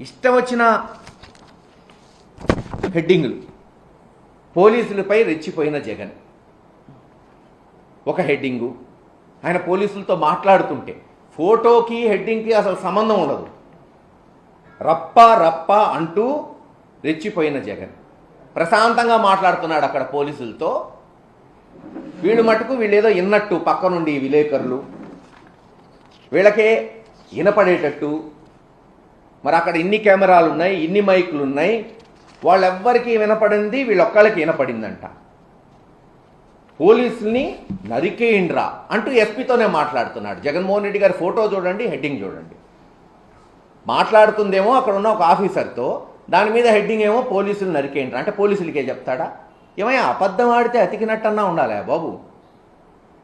ఇష్టం వచ్చిన హెడ్డింగ్లు. పోలీసులపై రెచ్చిపోయిన జగన్. ఒక హెడ్డింగు. ఆయన పోలీసులతో మాట్లాడుతుంటే ఫోటోకి హెడ్డింగ్కి అసలు సంబంధం ఉండదు. రప్ప రప్ప అంటూ రెచ్చిపోయిన జగన్. ప్రశాంతంగా మాట్లాడుతున్నాడు అక్కడ పోలీసులతో. వీళ్ళు మటుకు వీళ్ళేదో ఇన్నట్టు పక్క నుండి విలేకరులు. వీళ్ళకే వినపడేటట్టు మరి అక్కడ ఇన్ని కెమెరాలు ఉన్నాయి ఇన్ని మైకులు ఉన్నాయి వాళ్ళెవ్వరికీ వినపడింది వీళ్ళొక్కళ్ళకి వినపడిందంట. పోలీసుల్ని నరికేయండ్రా అంటూ ఎస్పీతోనే మాట్లాడుతున్నాడు. జగన్మోహన్ రెడ్డి గారి ఫోటో చూడండి హెడ్డింగ్ చూడండి. మాట్లాడుతుందేమో అక్కడ ఉన్న ఒక ఆఫీసర్తో దాని మీద హెడ్డింగ్ ఏమో పోలీసులు నరికేయండ్రా. అంటే పోలీసులకే చెప్తాడా? ఏమయ్యా అబద్ధం ఆడితే అతికినట్టన్నా ఉండాలి బాబు.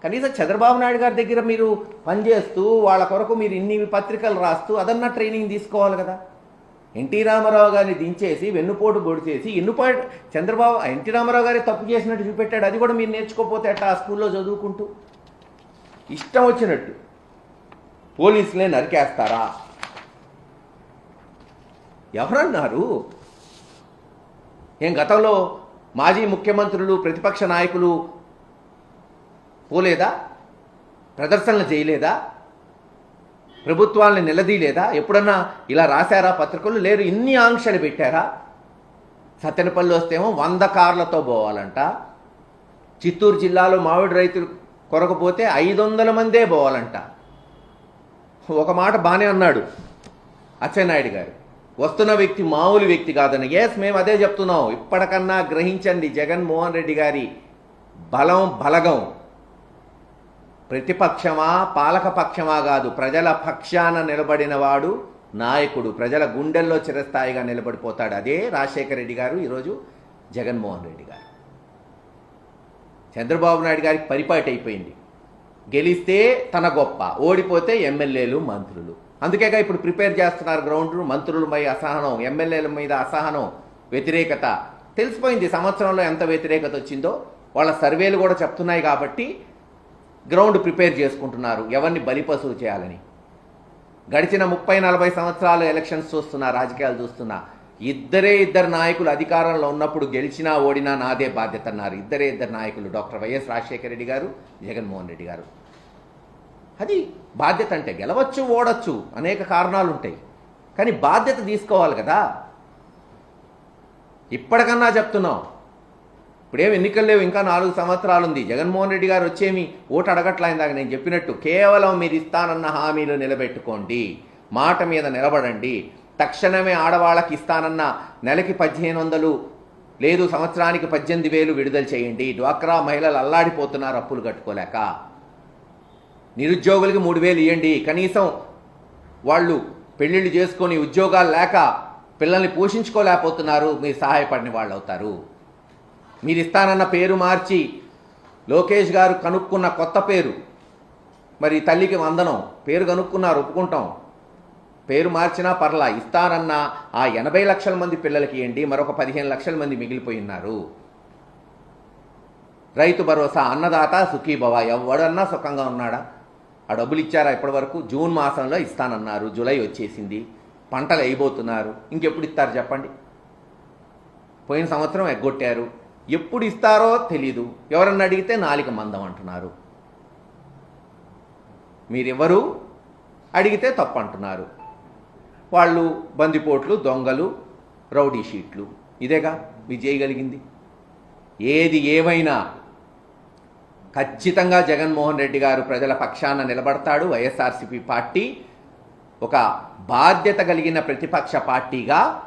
కనీసం చంద్రబాబు నాయుడు గారి దగ్గర మీరు పనిచేస్తూ వాళ్ళ కొరకు మీరు ఇన్ని పత్రికలు రాస్తూ అదన్నా ట్రైనింగ్ తీసుకోవాలి కదా. ఎన్టీ రామారావు గారిని దించేసి వెన్నుపోటు పొడి చేసి ఎన్నుపాటు చంద్రబాబు ఎన్టీ రామారావు గారి తప్పు చేసినట్టు చూపెట్టాడు. అది కూడా మీరు నేర్చుకోపోతే అట్లా ఆ స్కూల్లో చదువుకుంటూ? ఇష్టం వచ్చినట్టు. పోలీసులే నరికేస్తారా? ఎవరన్నారు? ఏం గతంలో మాజీ ముఖ్యమంత్రులు ప్రతిపక్ష నాయకులు పోలేదా? ప్రదర్శనలు చేయలేదా? ప్రభుత్వాల్ని నిలదీయలేదా ఎప్పుడన్నా ఇలా రాశారా? పత్రికలు లేరు. ఇన్ని ఆంక్షలు పెట్టారా? సత్తెనపల్లి వస్తేమో వంద కార్లతో పోవాలంట. చిత్తూరు జిల్లాలో మామిడి రైతులు కొరకపోతే ఐదు వందల మందే పోవాలంట. ఒక మాట బాగానే అన్నాడు అచ్చెన్నాయుడు గారు. వస్తున్న వ్యక్తి మామూలు వ్యక్తి కాదని. ఎస్ మేము అదే చెప్తున్నాం. ఇప్పటికన్నా గ్రహించండి జగన్మోహన్ రెడ్డి గారి బలం బలగం. ప్రతిపక్షమా పాలక పక్షమా కాదు. ప్రజల పక్షాన నిలబడిన వాడు నాయకుడు. ప్రజల గుండెల్లో చిరస్థాయిగా నిలబడిపోతాడు. అదే రాజశేఖర రెడ్డి గారు ఈరోజు జగన్మోహన్ రెడ్డి గారు. చంద్రబాబు నాయుడు గారికి పరిపాటి అయిపోయింది. గెలిస్తే తన గొప్ప ఓడిపోతే ఎమ్మెల్యేలు మంత్రులు. అందుకేగా ఇప్పుడు ప్రిపేర్ చేస్తున్నారు గ్రౌండ్ మంత్రులపై అసహనం ఎమ్మెల్యేల మీద అసహనం వ్యతిరేకత. తెలిసిపోయింది సంవత్సరంలో ఎంత వ్యతిరేకత వచ్చిందో. వాళ్ళ సర్వేలు కూడా చెప్తున్నాయి కాబట్టి గ్రౌండ్ ప్రిపేర్ చేసుకుంటున్నారు. ఎవరిని బలిపశువు చేయాలని? గడిచిన ముప్పై నలభై సంవత్సరాలు ఎలక్షన్స్ చూస్తున్నా రాజకీయాలు చూస్తున్నా. ఇద్దరే ఇద్దరు నాయకులు అధికారంలో ఉన్నప్పుడు గెలిచినా ఓడినా నాదే బాధ్యత అన్నారు. ఇద్దరే ఇద్దరు నాయకులు డాక్టర్ వైఎస్ రాజశేఖర రెడ్డి గారు జగన్మోహన్ రెడ్డి గారు. అది బాధ్యత అంటే గెలవచ్చు ఓడచ్చు అనేక కారణాలు ఉంటాయి కానీ బాధ్యత తీసుకోవాలి కదా. ఇప్పటికన్నా చెప్తున్నాం. ఇప్పుడేం ఎన్నికలు లేవు ఇంకా నాలుగు సంవత్సరాలు ఉంది జగన్మోహన్ రెడ్డి గారు వచ్చేమి ఓటు అడగట్లా ఇందాక నేను చెప్పినట్టు కేవలం మీరు ఇస్తానన్న హామీలు నిలబెట్టుకోండి మాట మీద నిలబడండి తక్షణమే ఆడవాళ్ళకి ఇస్తానన్న నెలకి పదిహేను వందలు లేదు సంవత్సరానికి పద్దెనిమిది వేలు విడుదల చేయండి. డ్వాక్రా మహిళలు అల్లాడిపోతున్నారు అప్పులు కట్టుకోలేక. నిరుద్యోగులకి మూడు వేలు ఇవ్వండి కనీసం వాళ్ళు పెళ్ళిళ్ళు చేసుకొని ఉద్యోగాలు లేక పిల్లల్ని పోషించుకోలేకపోతున్నారు మీరు సహాయపడిన వాళ్ళు అవుతారు మీరు ఇస్తానన్న పేరు మార్చి లోకేష్ గారు కనుక్కున్న కొత్త పేరు. మరి తల్లికి వందనం. పేరు కనుక్కున్నారు ఒప్పుకుంటాం. పేరు మార్చినా పర్లా ఇస్తానన్న ఆ ఎనభై లక్షల మంది పిల్లలకి ఇవ్వండి మరొక పదిహేను లక్షల మంది మిగిలిపోయి ఉన్నారు. రైతు భరోసా అన్నదాత సుఖీభవ ఎవడన్నా సుఖంగా ఉన్నాడా? ఆ డబ్బులు ఇచ్చారా ఇప్పటివరకు? జూన్ మాసంలో ఇస్తానన్నారు జూలై వచ్చేసింది. పంటలు అయిపోతున్నారు ఇంకెప్పుడు ఇస్తారు చెప్పండి? పోయిన సంవత్సరం ఎగ్గొట్టారు. ఎప్పుడు ఇస్తారో తెలీదు. ఎవరన్నా అడిగితే నాలిక మందం అంటున్నారు. మీరెవరు? అడిగితే తప్పు అంటున్నారు వాళ్ళు బందిపోట్లు దొంగలు రౌడీ షీట్లు. ఇదేగా? మీ చేయగలిగింది ఏది ఏమైనా ఖచ్చితంగా జగన్మోహన్ రెడ్డి గారు ప్రజల పక్షాన నిలబడతాడు. వైఎస్ఆర్సీపీ పార్టీ ఒక బాధ్యత కలిగిన ప్రతిపక్ష పార్టీగా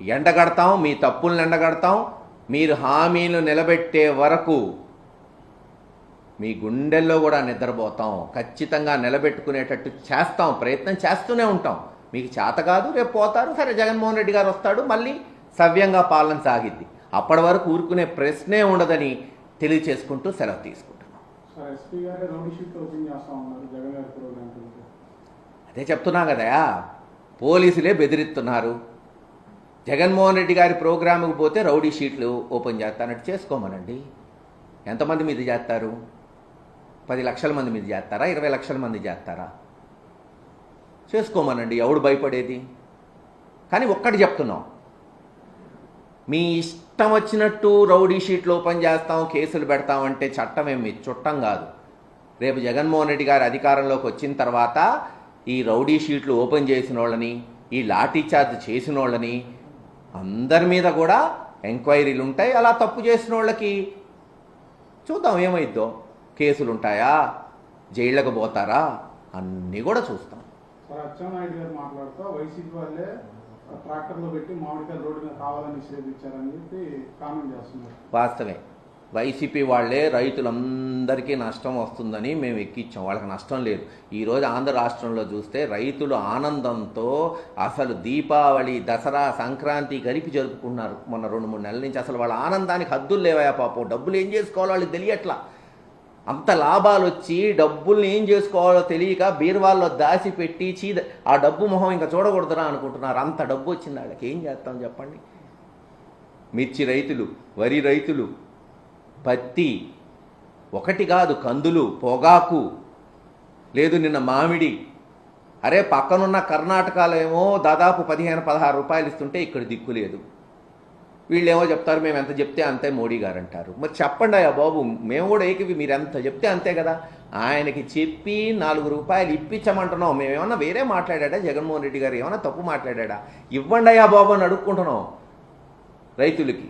ఎండగడతాం మీ తప్పులను ఎండగడతాం. మీరు హామీలు నిలబెట్టే వరకు మీ గుండెల్లో కూడా నిద్రపోతాం. ఖచ్చితంగా నిలబెట్టుకునేటట్టు చేస్తాం. ప్రయత్నం చేస్తూనే ఉంటాం. మీకు చేత కాదు రేపు పోతారు. సరే జగన్మోహన్ రెడ్డి గారు వస్తాడు మళ్ళీ సవ్యంగా పాలన సాగిద్ది. అప్పటి వరకు ఊరుకునే ప్రశ్నే ఉండదని తెలియచేసుకుంటూ సెలవు తీసుకుంటున్నాం. అదే చెప్తున్నా కదా పోలీసులే బెదిరిస్తున్నారు. జగన్మోహన్ రెడ్డి గారి ప్రోగ్రాముకు పోతే రౌడీ షీట్లు ఓపెన్ చేస్తానట్టు చేసుకోమనండి. ఎంతమంది మీద చేస్తారు? పది లక్షల మంది మీద చేస్తారా? ఇరవై లక్షల మంది చేస్తారా? చేసుకోమనండి ఎవడు భయపడేది? కానీ ఒక్కటి చెప్తున్నాం. మీ ఇష్టం వచ్చినట్టు రౌడీ షీట్లు ఓపెన్ చేస్తాం కేసులు పెడతామంటే చట్టం ఏమి? చుట్టం కాదు. రేపు జగన్మోహన్ రెడ్డి గారు అధికారంలోకి వచ్చిన తర్వాత ఈ రౌడీ షీట్లు ఓపెన్ చేసిన వాళ్ళని ఈ లాఠీ చార్జ్ చేసిన వాళ్ళని అందరి మీద కూడా ఎంక్వైరీలు ఉంటాయి అలా తప్పు చేసిన వాళ్ళకి చూద్దాం ఏమైద్దో. కేసులు ఉంటాయా జైళ్ళకు పోతారా? అన్నీ కూడా చూస్తాం. సార్ అచ్చెన్నాయుడు గారు మాట్లాడుతూ వైసీపీ వాళ్ళే ట్రాక్టర్లో పెట్టి మామిడికాయ రోడ్డు మీద కావాలని నిషేధించారని చెప్పి కామెంట్ చేస్తున్నారు. వాస్తవే వైసీపీ వాళ్ళే రైతులందరికీ నష్టం వస్తుందని మేము ఎక్కిచ్చాం. వాళ్ళకి నష్టం లేదు. ఈరోజు ఆంధ్ర రాష్ట్రంలో చూస్తే రైతులు ఆనందంతో అసలు దీపావళి దసరా సంక్రాంతి గరిపి జరుపుకున్నారు మొన్న రెండు మూడు నెలల నుంచి అసలు వాళ్ళ ఆనందానికి హద్దులు లేవయా పాపం. డబ్బులు ఏం చేసుకోవాలో వాళ్ళు తెలియట్లా. అంత లాభాలు వచ్చి డబ్బుల్ని ఏం చేసుకోవాలో తెలియక బీరువాల్లో దాచి పెట్టి చీద ఆ డబ్బు మొహం ఇంకా చూడకూడదురా అనుకుంటున్నారు. అంత డబ్బు వచ్చింది వాళ్ళకి. ఏం చేస్తాం చెప్పండి? మిర్చి రైతులు వరి రైతులు పత్తి ఒకటి కాదు కందులు పొగాకు లేదు నిన్న మామిడి. అరే పక్కనున్న కర్ణాటకలో ఏమో దాదాపు పదిహేను పదహారు రూపాయలు ఇస్తుంటే ఇక్కడ దిక్కు లేదు. వీళ్ళేమో చెప్తారు మేము ఎంత చెప్తే అంతే మోడీ గారు అంటారు. మరి చెప్పండి అయ్యా బాబు మేము కూడా ఏకివి మీరు ఎంత చెప్తే అంతే కదా. ఆయనకి చెప్పి నాలుగు రూపాయలు ఇప్పించమంటున్నాం. మేమేమన్నా వేరే మాట్లాడా జగన్మోహన్ రెడ్డి గారు ఏమన్నా తప్పు మాట్లాడా ఇవ్వండి అయ్యా బాబు అని అడుక్కుంటున్నాం రైతులకి.